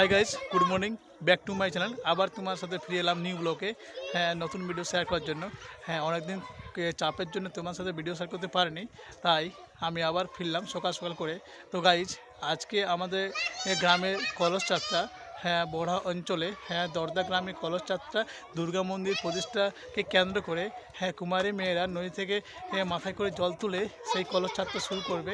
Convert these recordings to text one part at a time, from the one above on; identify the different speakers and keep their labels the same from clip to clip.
Speaker 1: Hi guys good morning back to my channel আবার তোমার সাথে ফিরে এলাম নিউ ব্লকে হ্যাঁ নতুন ভিডিও শেয়ার করার জন্য। হ্যাঁ অনেকদিন চাপের জন্য তোমার সাথে ভিডিও শেয়ার করতে পারিনি। তাই আমি আবার ফিরলাম সকাল সকাল করে। তো গাইজ আজকে আমাদের গ্রামের কলস যাত্রা হ্যাঁ বড়া অঞ্চলে হ্যাঁ দর্দা গ্রামে কলস যাত্রা দুর্গা মন্দির প্রতিষ্ঠাকে কেন্দ্র করে হ্যাঁ কুমারী মেয়েরা নদী থেকে হ্যাঁ, মাথায় করে জল তুলে সেই কলস যাত্রা শুরু করবে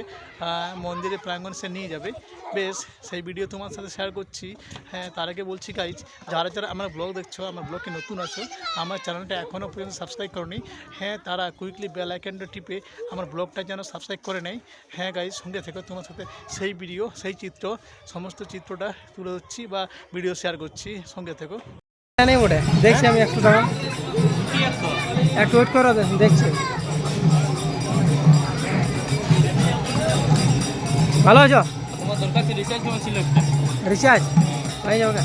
Speaker 1: মন্দিরের প্রাঙ্গণ সে নিয়ে যাবে। বেশ সেই ভিডিও তোমার সাথে শেয়ার করছি। হ্যাঁ তার আগে বলছি গাইজ যারা যারা আমার ব্লগ দেখছ আমার ব্লগে নতুন আছো আমার চ্যানেলটা এখনও পর্যন্ত সাবস্ক্রাইব করনি হ্যাঁ তারা কুইকলি বেল আইকনটা টিপে আমার ব্লগটা যেন সাবস্ক্রাইব করে নেয়। হ্যাঁ গাইজ সঙ্গে থেকে তোমার সাথে সেই ভিডিও সেই চিত্র সমস্ত চিত্রটা তুলে ধরছি বা ভিডিও শেয়ার করছি সঙ্গে থেকো।
Speaker 2: নেই ওটা দেখছি আমি একটু দাঁড়ান। একটু ওয়েট করো দেখছি। ভালো আছো?
Speaker 3: তোমার দরকার ছিল রিচার্জ
Speaker 2: রিচার্জ হয়ে যাবে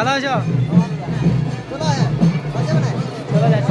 Speaker 2: ভালো আছো চলে যাচ্ছি।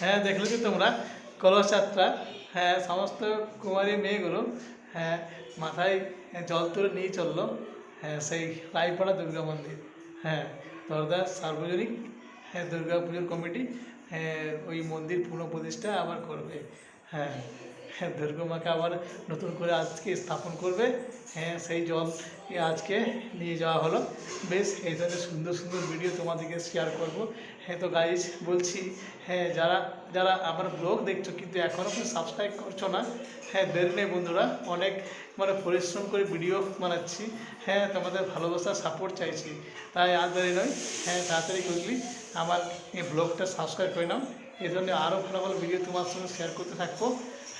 Speaker 3: হ্যাঁ
Speaker 1: দেখলে কি তোমরা। কলসযাত্রা হ্যাঁ সমস্ত কুমারী মেয়েগুলো হ্যাঁ মাথায় জল তুলে নিয়ে চলল হ্যাঁ সেই রায়পাড়া দুর্গা মন্দির হ্যাঁ দরদা সার্বজনীন হ্যাঁ দুর্গা পুজোর কমিটি হ্যাঁ ওই মন্দির পুনঃপ্রতিষ্ঠা আবার করবে হ্যাঁ। হ্যাঁ দুর্গা মাকে আবার নতুন করে আজকে স্থাপন করবে। হ্যাঁ সেই জল আজকে নিয়ে যাওয়া হলো। বেশ, এই ধরনের সুন্দর সুন্দর ভিডিও তোমাদেরকে শেয়ার করব। হ্যাঁ তো গাইজ বলছি হ্যাঁ যারা যারা আমার ব্লগ দেখছ কিন্তু এখনও তুমি সাবস্ক্রাইব করছ না হ্যাঁ দেরি নেই বন্ধুরা, অনেক মানে পরিশ্রম করে ভিডিও বানাচ্ছি। হ্যাঁ তোমাদের ভালোবাসা সাপোর্ট চাইছি। তাই আর দেরি নয় হ্যাঁ তাড়াতাড়ি করলি আমার এই ব্লগটা সাবস্ক্রাইব করে নাও। এই জন্য আরও ভালো ভালো ভিডিও তোমার সঙ্গে শেয়ার করতে থাকব।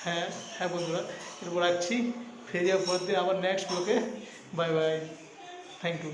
Speaker 1: হ্যাঁ হ্যাঁ বন্ধুরা, এরপর রাখছি। ফিরে যাওয়ার পর দিয়ে আবার নেক্সট ব্লগে বাই বাই থ্যাংক ইউ